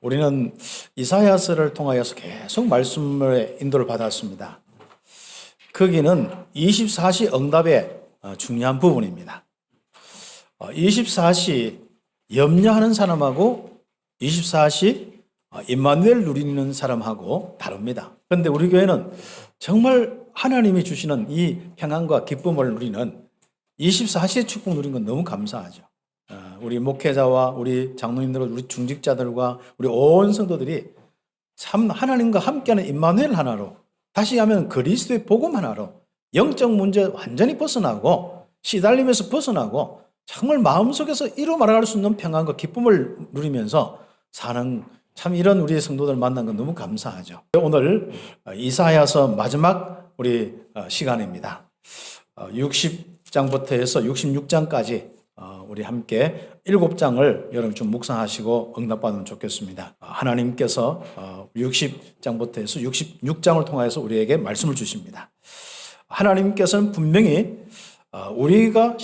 우리는 이사야서를 통하여서 계속 말씀을 인도를 받았습니다. 거기는 24시 응답의 어, 중요한 부분입니다. 24시 염려하는 사람하고 24시 어, 임마누엘 누리는 사람하고 다릅니다. 그런데 우리 교회는 정말 하나님이 주시는 이 평안과 기쁨을 누리는 24시의 축복 누린 건 너무 감사하죠. 어, 우리 목회자와 우리 장로님들, 우리 중직자들과 우리 온 성도들이 참 하나님과 함께하는 임마누엘 하나로 다시 하면 그리스도의 복음 하나로 영적 문제 완전히 벗어나고 시달리면서 벗어나고 정말 마음속에서 이루 말할 수 없는 평안과 기쁨을 누리면서 사는 참 이런 우리 성도들 만난 건 너무 감사하죠. 오늘 이사야서 마지막 우리 어, 시간입니다. 60장부터 해서 66장까지 어, 우리 함께 일곱 장을 여러분 좀 묵상하시고 응답받으면 좋겠습니다. 어, 하나님께서 60장부터 해서 66장을 통해서 우리에게 말씀을 주십니다. 하나님께서는 분명히 우리가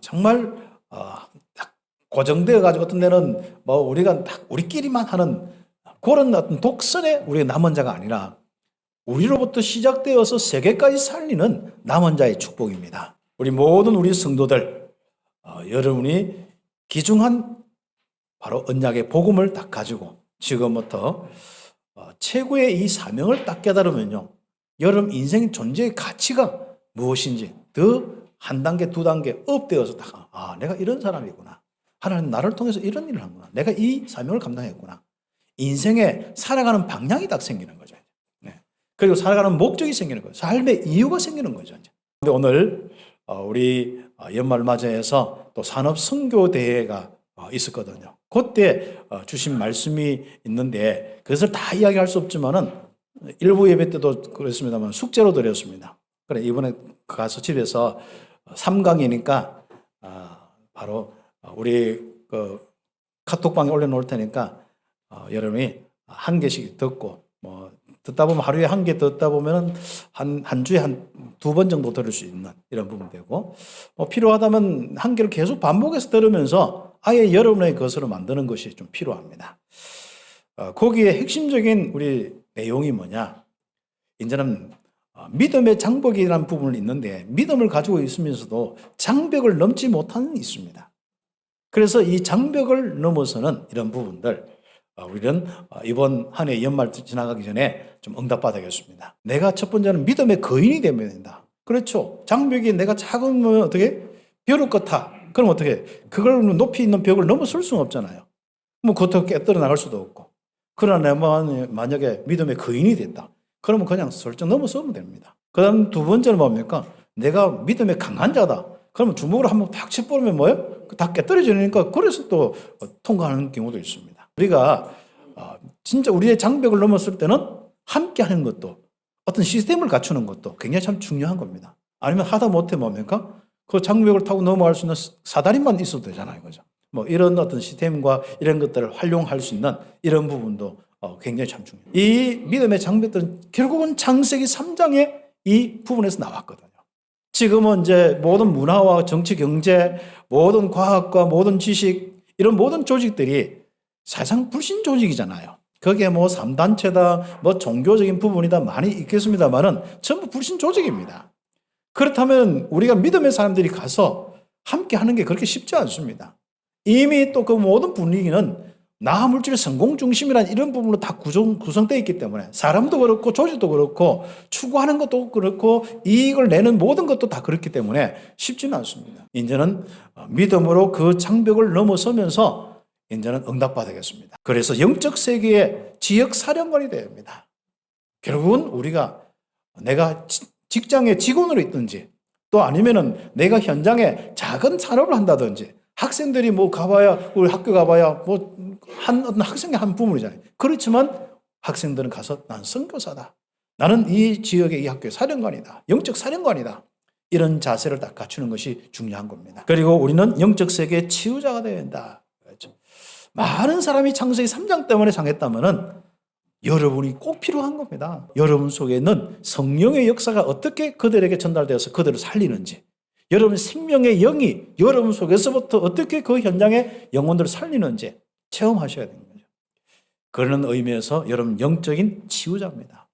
정말 딱 고정되어 가지고 어떤 데는 뭐 우리가 딱 우리끼리만 하는 그런 어떤 독선의 우리의 남은 자가 아니라 우리로부터 시작되어서 세계까지 살리는 남은 자의 축복입니다. 우리 모든 우리 성도들 어, 여러분이 기중한 바로 언약의 복음을 딱 가지고 지금부터 어, 최고의 이 사명을 딱 깨달으면요. 여러분 인생 존재의 가치가 무엇인지 더 한 단계 두 단계 업되어서 딱 아, 내가 이런 사람이구나. 하나님 나를 통해서 이런 일을 하구나. 내가 이 사명을 감당했구나. 인생에 살아가는 방향이 딱 생기는 거죠. 네. 그리고 살아가는 목적이 생기는 거예요. 삶의 이유가 생기는 거죠. 근데 오늘 어, 우리 어, 연말 맞이해서 또 산업 선교 대회가 어, 있었거든요. 그때 주신 말씀이 있는데 그것을 다 이야기할 수 없지만은 일부 예배 때도 그랬습니다만 숙제로 드렸습니다. 그래 이번에 가서 집에서 3강이니까 바로 우리 그 카톡방에 올려놓을 테니까 여러분이 한 개씩 듣고 뭐 듣다 보면 하루에 한 개 듣다 보면 한, 한 주에 한 두 번 정도 들을 수 있는 이런 부분 되고, 뭐 필요하다면 한 개를 계속 반복해서 들으면서 아예 여러분의 것으로 만드는 것이 좀 필요합니다. 어, 거기에 핵심적인 우리 내용이 뭐냐? 이제는 어, 믿음의 장벽이라는 부분이 있는데 믿음을 가지고 있으면서도 장벽을 넘지 못하는 있습니다. 그래서 이 장벽을 넘어서는 이런 부분들 어, 우리는 어, 이번 한 해 연말 지나가기 전에 좀 응답받아야겠습니다. 내가 첫 번째는 믿음의 거인이 되면 된다. 그렇죠. 장벽이 내가 작으면 어떻게 벼룩 같아. 그럼 어떻게 그걸 높이 있는 벽을 넘어설 수는 없잖아요. 뭐 그것도 깨뜨려 나갈 수도 없고. 그러나 만약에 믿음의 거인이 됐다. 그러면 그냥 설정 넘어서면 됩니다. 그 다음 두 번째는 뭡니까? 내가 믿음의 강한 자다. 그러면 주먹으로 한번 탁 쳐버리면 뭐예요? 다 깨뜨려지니까 그래서 또 통과하는 경우도 있습니다. 우리가 어, 진짜 우리의 장벽을 넘었을 때는 함께 하는 것도 어떤 시스템을 갖추는 것도 굉장히 참 중요한 겁니다. 아니면 하다 못해 뭡니까? 그 장벽을 타고 넘어갈 수 있는 사다리만 있어도 되잖아요. 그죠? 뭐 이런 어떤 시스템과 이런 것들을 활용할 수 있는 이런 부분도 어, 굉장히 참 중요해요. 이 믿음의 장벽들은 결국은 창세기 3장의 이 부분에서 나왔거든요. 지금은 이제 모든 문화와 정치, 경제, 모든 과학과 모든 지식, 이런 모든 조직들이 사실상 불신 조직이잖아요. 거기에 뭐 3단체다, 뭐 종교적인 부분이다 많이 있겠습니다만은 전부 불신 조직입니다. 그렇다면 우리가 믿음의 사람들이 가서 함께 하는 게 그렇게 쉽지 않습니다. 이미 또 그 모든 분위기는 나 물질의 성공 중심이란 이런 부분으로 다 구성, 구성되어 있기 때문에 사람도 그렇고 조직도 그렇고 추구하는 것도 그렇고 이익을 내는 모든 것도 다 그렇기 때문에 쉽지는 않습니다. 이제는 믿음으로 그 장벽을 넘어서면서 이제는 응답받아야겠습니다. 그래서 영적 세계의 지역 사령관이 됩니다. 결국은 우리가 내가 직장의 직원으로 있든지 또 아니면은 내가 현장에 작은 산업을 한다든지 학생들이 뭐 가봐야 우리 학교 가봐야 뭐 한 어떤 학생의 한 부분이잖아요. 그렇지만 학생들은 가서 난 선교사다. 나는 이 지역의 이 학교의 사령관이다. 영적 사령관이다. 이런 자세를 딱 갖추는 것이 중요한 겁니다. 그리고 우리는 영적 세계의 치유자가 되어야 된다. 많은 사람이 창세기 3장 때문에 상했다면은 여러분이 꼭 필요한 겁니다. 여러분 속에 있는 성령의 역사가 어떻게 그들에게 전달되어서 그들을 살리는지, 여러분 생명의 영이 여러분 속에서부터 어떻게 그 현장의 영혼들을 살리는지 체험하셔야 되는 거죠. 그런 의미에서 여러분 영적인 치유자입니다.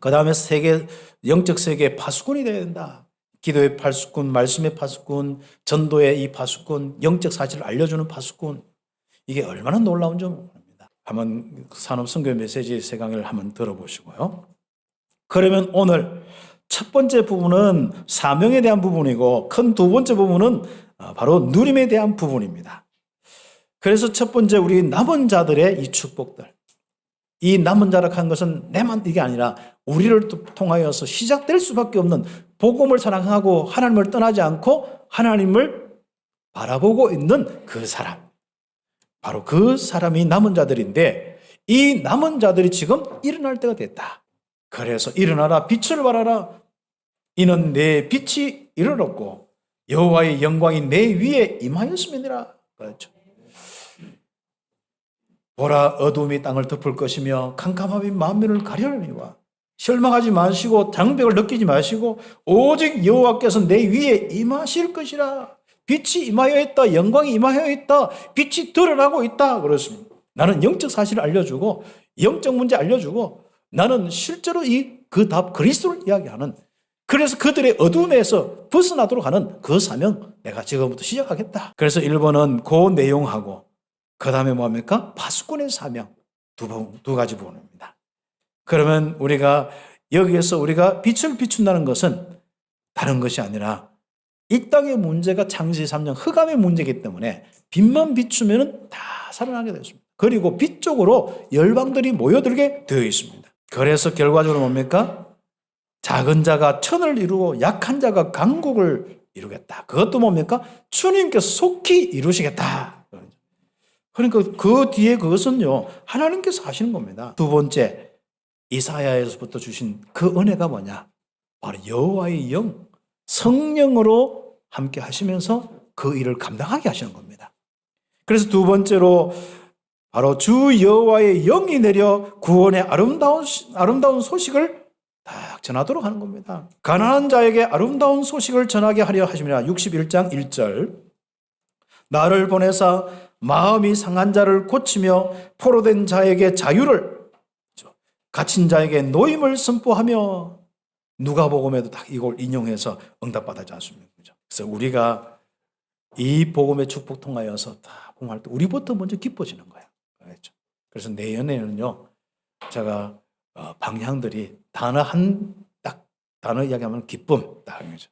그 다음에 세계 영적 세계의 파수꾼이 되어야 된다. 기도의 파수꾼, 말씀의 파수꾼, 전도의 이 파수꾼, 영적 사실을 알려주는 파수꾼. 이게 얼마나 놀라운 줄 모릅니다. 한번 산업 선교 메시지 세 강의를 한번 들어보시고요. 그러면 오늘 첫 번째 부분은 사명에 대한 부분이고 큰 두 번째 부분은 어, 바로 누림에 대한 부분입니다. 그래서 첫 번째 우리 남은 자들의 이 축복들. 이 남은 자라 한 것은 내만 이게 아니라 우리를 통하여서 시작될 수밖에 없는 복음을 사랑하고 하나님을 떠나지 않고 하나님을 바라보고 있는 그 사람. 바로 그 사람이 남은 자들인데 이 남은 자들이 지금 일어날 때가 됐다. 그래서 일어나라 빛을 발하라. 이는 내 빛이 이르렀고 여호와의 영광이 내 위에 임하였음이니라. 그렇죠. 보라 어둠이 땅을 덮을 것이며 캄캄함이 만민을 가려니와 실망하지 마시고 장벽을 느끼지 마시고 오직 여호와께서 내 위에 임하실 것이라. 빛이 임하여 있다. 영광이 임하여 있다. 빛이 드러나고 있다. 그렇습니다. 나는 영적 사실을 알려주고 영적 문제 알려주고 나는 실제로 이 그 답 그리스도를 이야기하는 그래서 그들의 어둠에서 벗어나도록 하는 그 사명 내가 지금부터 시작하겠다. 그래서 1번은 그 내용하고 그 다음에 뭡니까? 파수꾼의 사명 두, 부- 두 가지 부분입니다. 그러면 우리가 여기에서 우리가 빛을 비춘다는 것은 다른 것이 아니라 이 땅의 문제가 창세 3년 흑암의 문제이기 때문에 빛만 비추면 다 살아나게 되었습니다. 그리고 빛 쪽으로 열방들이 모여들게 되어 있습니다. 그래서 결과적으로 뭡니까? 작은 자가 천을 이루고 약한 자가 강국을 이루겠다. 그것도 뭡니까? 주님께서 속히 이루시겠다. 그러니까 그 뒤에 그것은요, 하나님께서 하시는 겁니다. 두 번째, 이사야에서부터 주신 그 은혜가 뭐냐? 바로 여호와의 영, 성령으로 함께 하시면서 그 일을 감당하게 하시는 겁니다. 그래서 두 번째로 바로 주 여호와의 영이 내려 구원의 아름다운 아름다운 소식을 딱 전하도록 하는 겁니다. 가난한 자에게 아름다운 소식을 전하게 하려 하심이라 61장 1절 나를 보내사 마음이 상한 자를 고치며 포로된 자에게 자유를 갇힌 자에게 노임을 선포하며 누가복음에도 딱 이걸 인용해서 응답받았지 않습니까? 그래서 우리가 이 복음의 축복 통하여서 다 봉할 때 우리부터 먼저 기뻐지는 거예요. 그렇죠? 그래서 내년에는요, 제가 어, 방향들이 단어 한 딱 단어 이야기하면 기쁨 딱 이거죠.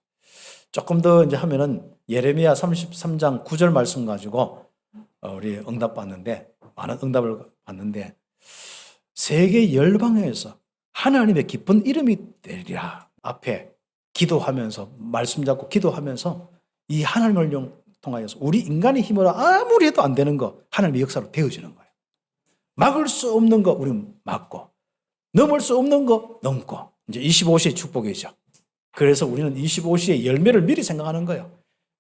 조금 더 이제 하면은 예레미야 33장 9절 말씀 가지고 어, 우리 응답 받는데 많은 응답을 받는데 세계 열방에서 하나님의 기쁜 이름이 되리라 앞에 기도하면서 말씀 잡고 기도하면서 이 하나님을 용- 통하여서 우리 인간의 힘으로 아무리 해도 안 되는 거 하나님의 역사로 되어지는 거예요. 막을 수 없는 거 우리는 막고 넘을 수 없는 거 넘고 이제 25시의 축복이죠. 그래서 우리는 25시의 열매를 미리 생각하는 거예요.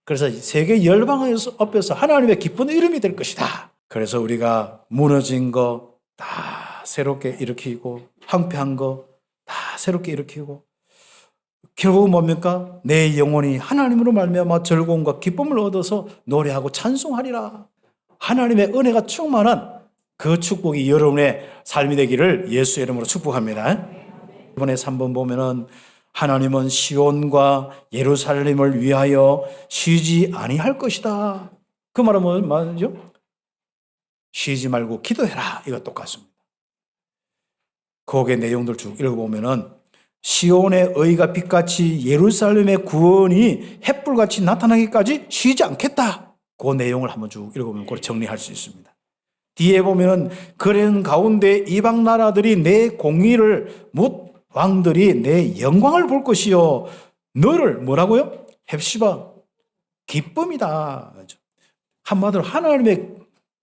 그래서 세계 열방에서 앞에서 하나님의 기쁜 이름이 될 것이다. 그래서 우리가 무너진 거 다 새롭게 일으키고 황폐한 거 다 새롭게 일으키고 결국은 뭡니까? 내 영혼이 하나님으로 말미암아 즐거움과 기쁨을 얻어서 노래하고 찬송하리라. 하나님의 은혜가 충만한 그 축복이 여러분의 삶이 되기를 예수의 이름으로 축복합니다. 이번에 3번 보면은 하나님은 시온과 예루살렘을 위하여 쉬지 아니할 것이다. 그 말은 뭐 말이죠? 쉬지 말고 기도해라. 이거 똑같습니다. 거기에 내용들 쭉 읽어보면은 시온의 의가 빛같이 예루살렘의 구원이 햇불같이 나타나기까지 쉬지 않겠다. 그 내용을 한번 쭉 읽어보면 그걸 정리할 수 있습니다. 뒤에 보면은 그런 가운데 이방 나라들이 내 공의를 못 왕들이 내 영광을 볼 것이요 너를 뭐라고요? 헵시바 기쁨이다. 한마디로 하나님의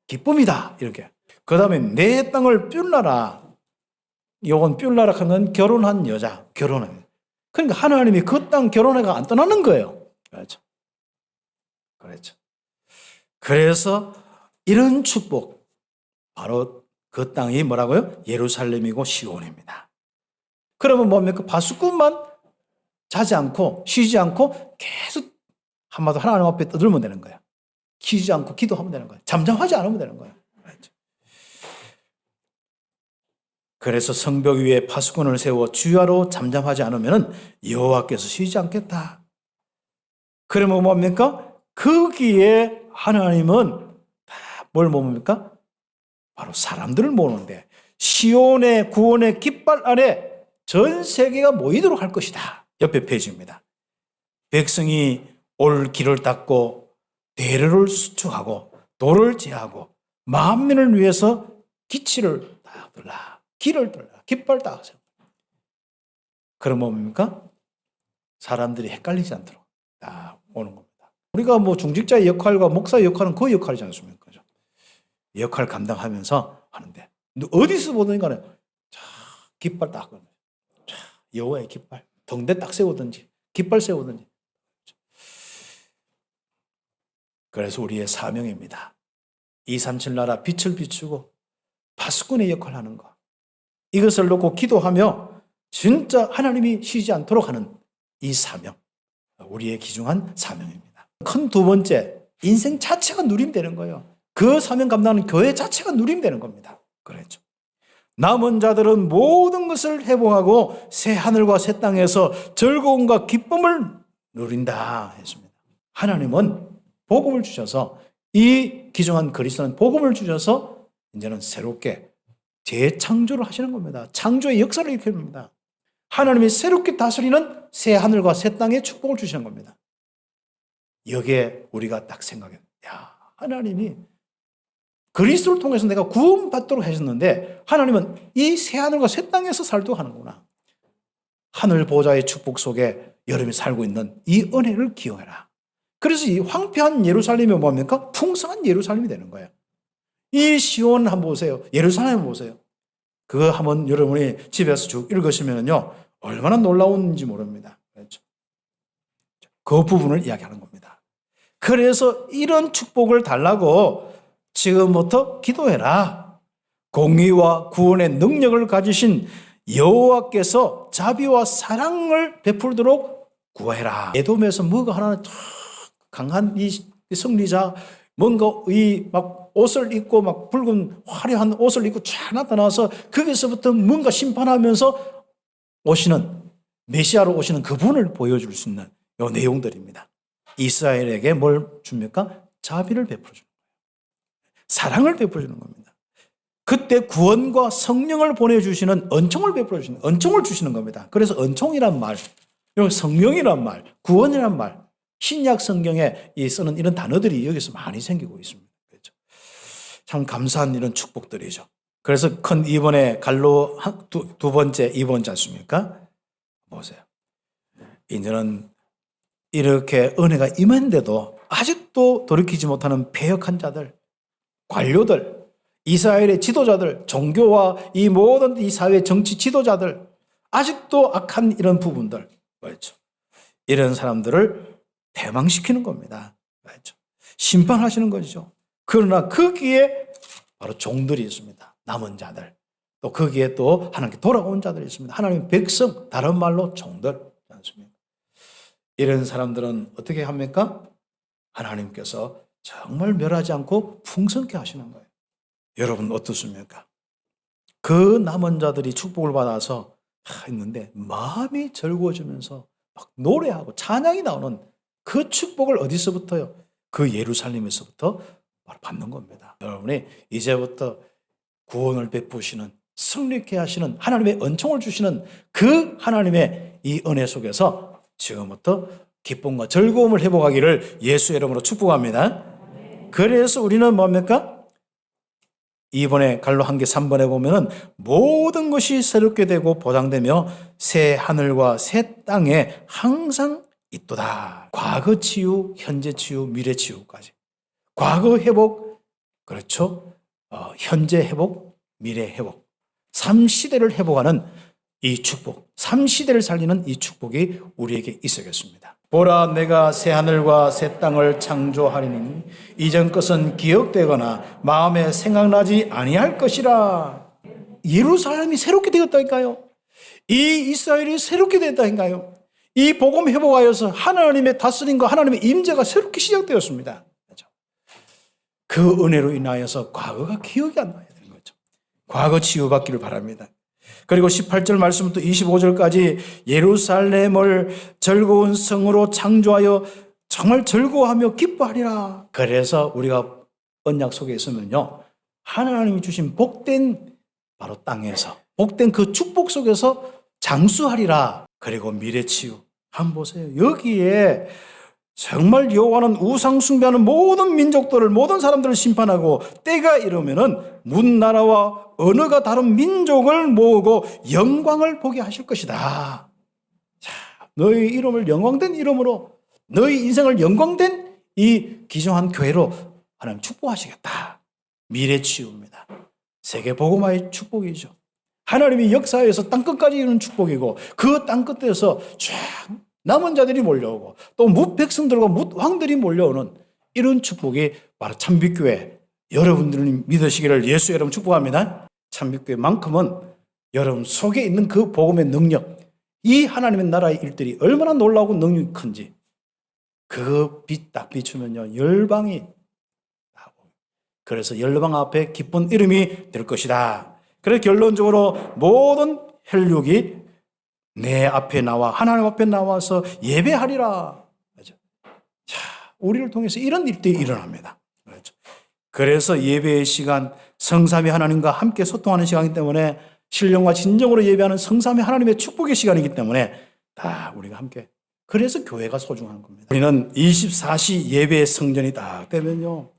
기쁨이다. 이렇게. 그 다음에 내 땅을 뷸라라. 요건 뷸라라 하는 결혼한 여자, 결혼은. 그러니까 하나님이 그 땅 결혼해가 안 떠나는 거예요. 그렇죠. 그렇죠. 그래서 이런 축복, 바로 그 땅이 뭐라고요? 예루살렘이고 시온입니다. 그러면 뭡니까? 바수꾼만 자지 않고 쉬지 않고 계속 한마디로 하나님 앞에 떠들면 되는 거예요. 쉬지 않고 기도하면 되는 거예요. 잠잠하지 않으면 되는 거예요. 알죠? 그래서 성벽 위에 파수꾼을 세워 주야로 잠잠하지 않으면 여호와께서 쉬지 않겠다. 그러면 뭡니까? 거기에 하나님은 다뭘 모읍니까? 바로 사람들을 모으는데 시온의 구원의 깃발 아래 전 세계가 모이도록 할 것이다. 옆에 페이지입니다. 백성이 올 길을 닦고 대로를 수축하고 도를 제하고 만민을 위해서 기치를 딱 들라 길을 들라 깃발 딱 세워. 그러면 뭡니까? 사람들이 헷갈리지 않도록 딱 오는 겁니다. 우리가 뭐 중직자의 역할과 목사의 역할은 그 역할이지 않습니까? 그죠? 역할 감당하면서 하는데 어디서 보든 간에 자, 깃발 딱 자, 여호와의 깃발 덩대 딱 세우든지 깃발 세우든지 그래서 우리의 사명입니다. 237 나라 빛을 비추고 파수꾼의 역할을 하는 것. 이것을 놓고 기도하며 진짜 하나님이 쉬지 않도록 하는 이 사명. 우리의 기중한 사명입니다. 큰 두 번째, 인생 자체가 누림 되는 거예요. 그 사명 감당하는 교회 자체가 누림 되는 겁니다. 그랬죠. 남은 자들은 모든 것을 회복하고 새 하늘과 새 땅에서 즐거움과 기쁨을 누린다 했습니다. 하나님은 복음을 주셔서 이 기중한 그리스도는 복음을 주셔서 이제는 새롭게 재창조를 하시는 겁니다. 창조의 역사를 일으킵니다. 하나님이 새롭게 다스리는 새 하늘과 새 땅에 축복을 주시는 겁니다. 여기에 우리가 딱 생각해. 야, 하나님이 그리스도를 통해서 내가 구원받도록 하셨는데 하나님은 이 새 하늘과 새 땅에서 살도록 하는구나. 하늘 보좌의 축복 속에 여러분이 살고 있는 이 은혜를 기억해라. 그래서 이 황폐한 예루살렘이 뭡니까? 풍성한 예루살렘이 되는 거예요. 이 시온 한번 보세요. 예루살렘 보세요. 그거 한번 여러분이 집에서 쭉 읽으시면요. 얼마나 놀라운지 모릅니다. 그렇죠? 그 부분을 이야기하는 겁니다. 그래서 이런 축복을 달라고 지금부터 기도해라. 공의와 구원의 능력을 가지신 여호와께서 자비와 사랑을 베풀도록 구해라. 에돔에서 뭐가 하나 탁 강한 이 승리자 뭔가 이 막 옷을 입고 막 붉은 화려한 옷을 입고 쫙 나타나서 거기서부터 뭔가 심판하면서 오시는 메시아로 오시는 그분을 보여줄 수 있는 요 내용들입니다. 이스라엘에게 뭘 줍니까? 자비를 베풀어 주는 거예요. 사랑을 베풀어 주는 겁니다. 그때 구원과 성령을 보내주시는 은총을 베풀어 주시는 은총을 주시는 겁니다. 그래서 은총이란 말, 성령이란 말, 구원이란 말, 신약 성경에 이 쓰는 이런 단어들이 여기서 많이 생기고 있습니다. 그렇죠? 참 감사한 이런 축복들이죠. 그래서 큰 이번에 갈로 한- 두, 두 번째 이번지 않습니까? 보세요. 이제는 이렇게 은혜가 임한데도 아직도 돌이키지 못하는 배역한 자들, 관료들, 이스라엘의 지도자들, 종교와 이 모든 이 사회 정치 지도자들, 아직도 악한 이런 부분들, 그렇죠. 이런 사람들을 대망시키는 겁니다. 그렇죠. 심판하시는 거죠. 그러나 거기에 바로 종들이 있습니다. 남은 자들. 또 거기에 또 하나님께 돌아온 자들이 있습니다. 하나님 백성, 다른 말로 종들. 이런 사람들은 어떻게 합니까? 하나님께서 정말 멸하지 않고 풍성케 하시는 거예요. 여러분 어떻습니까? 그 남은 자들이 축복을 받아서 있는데 마음이 즐거워지면서 막 노래하고 찬양이 나오는 그 축복을 어디서부터요? 그 예루살렘에서부터 바로 받는 겁니다. 여러분이 이제부터 구원을 베푸시는 승리케 하시는 하나님의 은총을 주시는 그 하나님의 이 은혜 속에서 지금부터 기쁨과 즐거움을 회복하기를 예수 이름으로 축복합니다. 그래서 우리는 뭡니까? 이번에 갈로 한개 3번에 보면은 모든 것이 새롭게 되고 보장되며 새 하늘과 새 땅에 항상 있도다. 과거 치유, 현재 치유, 미래 치유까지. 과거 회복, 그렇죠? 어, 현재 회복, 미래 회복. 3시대를 회복하는 이 축복, 3시대를 살리는 이 축복이 우리에게 있어야겠습니다. 보라 내가 새 하늘과 새 땅을 창조하리니 이전 것은 기억되거나 마음에 생각나지 아니할 것이라. 예루살렘이 새롭게 되었다니까요. 이 이스라엘이 새롭게 됐다니까요. 이 복음 회복하여서 하나님의 다스림과 하나님의 임재가 새롭게 시작되었습니다. 그렇죠? 그 은혜로 인하여서 과거가 기억이 안 나야 되는 거죠. 과거 치유받기를 바랍니다. 그리고 18절 말씀부터 25절까지 예루살렘을 즐거운 성으로 창조하여 정말 즐거워하며 기뻐하리라. 그래서 우리가 언약 속에 있으면요. 하나님이 주신 복된 바로 땅에서 복된 그 축복 속에서 장수하리라. 그리고 미래 치유. 한번 보세요. 여기에 정말 여호와는 우상 숭배하는 모든 민족들을 모든 사람들을 심판하고 때가 이르면은 문 나라와 언어가 다른 민족을 모으고 영광을 보게 하실 것이다. 자, 너희 이름을 영광된 이름으로 너희 인생을 영광된 이 기정한 교회로 하나님 축복하시겠다. 미래 치유입니다. 세계 복음화의 축복이죠. 하나님이 역사에서 땅끝까지 이루는 축복이고 그 땅끝에서 쫙 남은 자들이 몰려오고 또 무백성들과 무왕들이 몰려오는 이런 축복이 바로 참빛교회 여러분들이 믿으시기를 예수 여러분 축복합니다. 참빛교회만큼은 여러분 속에 있는 그 복음의 능력 이 하나님의 나라의 일들이 얼마나 놀라고 능력이 큰지 그빛딱 비추면요 열방이 그래서 열방 앞에 기쁜 이름이 될 것이다. 그래서 결론적으로 모든 혈육이 내 앞에 나와 하나님 앞에 나와서 예배하리라. 그렇죠? 자, 우리를 통해서 이런 일들이 일어납니다. 그렇죠? 그래서 예배의 시간 성삼위 하나님과 함께 소통하는 시간이기 때문에 신령과 진정으로 예배하는 성삼위 하나님의 축복의 시간이기 때문에 다 우리가 함께 그래서 교회가 소중한 겁니다. 우리는 24시 예배 성전이 딱 되면요.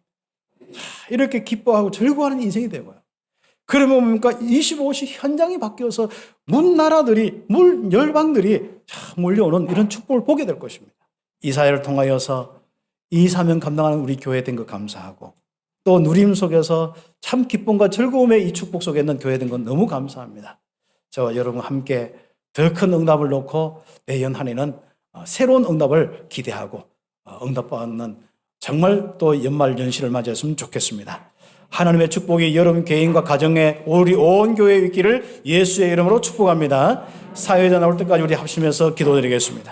자, 이렇게 기뻐하고 즐거워하는 인생이 되고요. 그러면 뭡니까? 25시 현장이 바뀌어서 문 나라들이, 물 열방들이 참 몰려오는 이런 축복을 보게 될 것입니다. 이 사회를 통하여서 이 사명 감당하는 우리 교회 된 것 감사하고 또 누림 속에서 참 기쁨과 즐거움의 이 축복 속에 있는 교회 된 건 너무 감사합니다. 저와 여러분 함께 더 큰 응답을 놓고 내년 한 해는 어, 새로운 응답을 기대하고 어, 응답받는 정말 또 연말 연시를 맞이했으면 좋겠습니다. 하나님의 축복이 여러분 개인과 가정에 우리 온 교회에 있기를 예수의 이름으로 축복합니다. 사회자 나올 때까지 우리 합심해서 기도드리겠습니다.